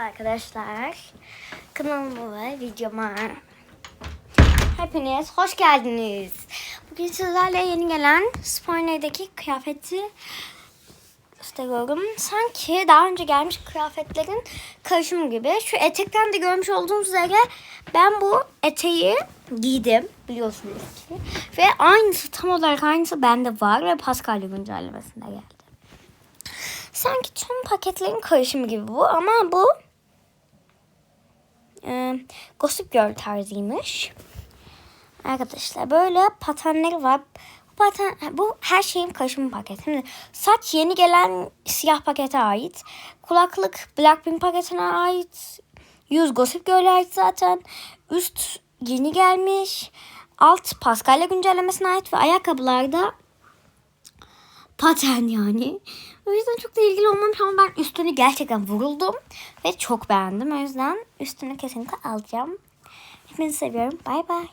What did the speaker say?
arkadaşlar. Kanalıma ve videoma hepiniz hoş geldiniz. Bugün sizlerle yeni gelen Spornay'daki kıyafeti gösteriyorum. Sanki daha önce gelmiş kıyafetlerin karışımı gibi. Şu etekten de görmüş olduğunuz üzere ben bu eteği giydim biliyorsunuz ki. Ve aynısı tam olarak aynısı bende var ve Paskalya güncellemesinde geldi. Sanki tüm paketlerin karışımı gibi bu ama bu Gossip Girl tarzıymış. Arkadaşlar böyle patenleri var. Bu paten bu her şeyin karışımı paket. Saç yeni gelen siyah pakete ait. Kulaklık Blackpink paketine ait. Yüz Gossip Girl'e ait zaten. Üst yeni gelmiş. Alt Paskalya güncellemesine ait ve ayakkabılarda paten yani. O yüzden çok da ilgili olmamış ama ben üstünü gerçekten vuruldum. Ve çok beğendim. O yüzden üstünü kesinlikle alacağım. Hepinizi seviyorum. Bay bay.